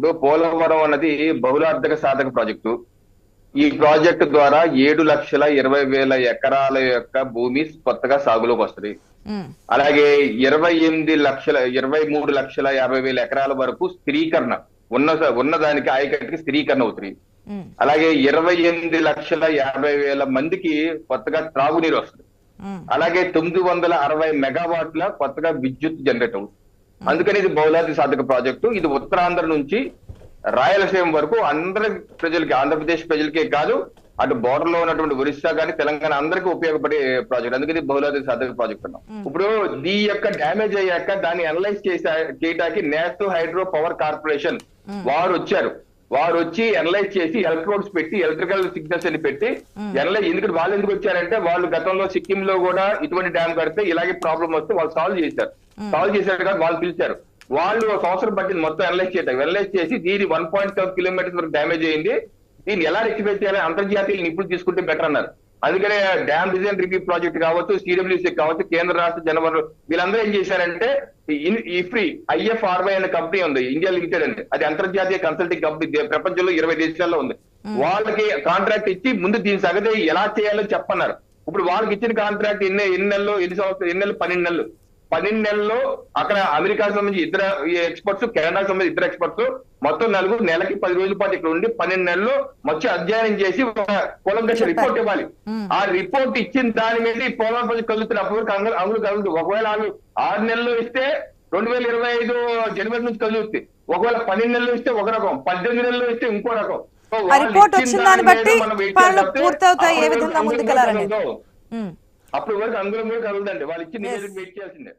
ఇప్పుడు పోలవరం అన్నది బహుళార్థక సాధక ప్రాజెక్టు. ఈ ప్రాజెక్టు ద్వారా ఏడు లక్షల ఇరవై వేల ఎకరాల యొక్క భూమి కొత్తగా సాగులోకి వస్తుంది. అలాగే ఇరవై ఎనిమిది లక్షల ఇరవై మూడు లక్షల యాభై వేల ఎకరాల వరకు స్థిరీకరణ ఉన్న ఉన్నదానికి ఆయకట్టుకి స్థిరీకరణ అవుతుంది. అలాగే ఇరవై ఎనిమిది లక్షల యాభై వేల మందికి కొత్తగా త్రాగునీరు వస్తుంది. అలాగే తొమ్మిది వందల అరవై మెగావాట్ల కొత్తగా విద్యుత్ జనరేట్ అవుతుంది. అందుకని ఇది బహుళాది సాధక ప్రాజెక్టు. ఇది ఉత్తరాంధ్ర నుంచి రాయలసీమ వరకు అందరి ప్రజలకి ఆంధ్రప్రదేశ్ ప్రజలకే కాదు అటు బోర్డర్లో ఉన్నటువంటి ఒరిస్సా కానీ తెలంగాణ అందరికీ ఉపయోగపడే ప్రాజెక్ట్. అందుకని బహుళాది సాధక ప్రాజెక్ట్ అన్నాం. ఇప్పుడు దీ యొక్క డ్యామేజ్ అయ్యాక దాన్ని అనలైజ్ చేసా చేయటానికి నేషనల్ హైడ్రో పవర్ కార్పొరేషన్ వారు వచ్చారు. వారు వచ్చి అనలైజ్ చేసి ఎలక్ట్రోడ్స్ పెట్టి ఎలక్ట్రికల్ సిగ్నల్స్ అని పెట్టి అనలైజ్ ఎందుకంటే వాళ్ళు ఎందుకు వచ్చారంటే వాళ్ళు గతంలో సిక్కిం లో కూడా ఇటువంటి డ్యామ్ కడితే ఇలాగే ప్రాబ్లం వస్తే వాళ్ళు సాల్వ్ చేశారు. సాల్వ్ చేశారు కాబట్టి వాళ్ళు పిలిచారు. వాళ్ళు ఒక సంవత్సరం పట్టింది మొత్తం అనలైజ్ చేయటం. అనలైజ్ చేసి దీని వన్ పాయింట్ సెవెన్ కిలోమీటర్స్ వరకు డ్యామేజ్ అయింది. దీన్ని ఎలా రెక్టిఫై చేయాలి? అంతర్జాతీయ నిపుణులు తీసుకుంటే బెటర్ అన్నారు. అందుకనే డ్యామ్ డిజైన్ రివ్యూ ప్రాజెక్ట్ కావచ్చు సిడబ్ల్యూసీ కావచ్చు కేంద్ర రాష్ట్ర జనవరులు వీళ్ళందరూ ఏం చేశారంటే ఈ- ఈ ఫ్రీ ఐఎఫ్ఆర్వై అనే కంపెనీ ఉంది ఇండియా లిమిటెడ్ అని. అది అంతర్జాతీయ కన్సల్టింగ్ కంపెనీ ప్రపంచంలో ఇరవై దేశాల్లో ఉంది. వాళ్ళకి కాంట్రాక్ట్ ఇచ్చి ముందు దీని సంగతి ఎలా చేయాలో చెప్పన్నారు. ఇప్పుడు వాళ్ళకి ఇచ్చిన కాంట్రాక్ట్ ఎన్ని ఎన్ని నెలలు ఎన్ని సంవత్సరాలు ఎన్ని నెలలు? పన్నెండు నెలలు. పన్నెండు నెలల్లో అక్కడ అమెరికాకు సంబంధించి ఇద్దరు ఎక్స్పర్ట్స్ కెనడాకు సంబంధించి ఇద్దరు ఎక్స్పర్ట్స్ మొత్తం నలుగురు నెలకి పది రోజుల పాటు ఇక్కడ ఉండి పన్నెండు నెలల్లో మొత్తం అధ్యయనం చేసి కులంకష రిపోర్ట్ ఇవ్వాలి. ఆ రిపోర్ట్ ఇచ్చిన దాని మీద ఈ పోలవరం ప్రాజెక్ట్ కలుగుతున్న అప్పుడు వరకు అంగులు అంగులు కలుగుతుంది ఒకవేళ ఆరు ఆరు నెలలు ఇస్తే రెండు వేల ఇరవై ఐదు జనవరి నుంచి కలుగుతుంది ఒకవేళ పన్నెండు నెలలు ఇస్తే ఒక రకం పద్దెనిమిది నెలలు ఇస్తే ఇంకో రకం. రిపోర్ట్ వచ్చిన దాన్ని దాని బట్టి పూర్తవుతాయి ఏ విధంగా అప్పటి వరకు అంగుళం కూడా కలగదండి వాళ్ళు నివేదిక వెయిట్ చేయాల్సిందే.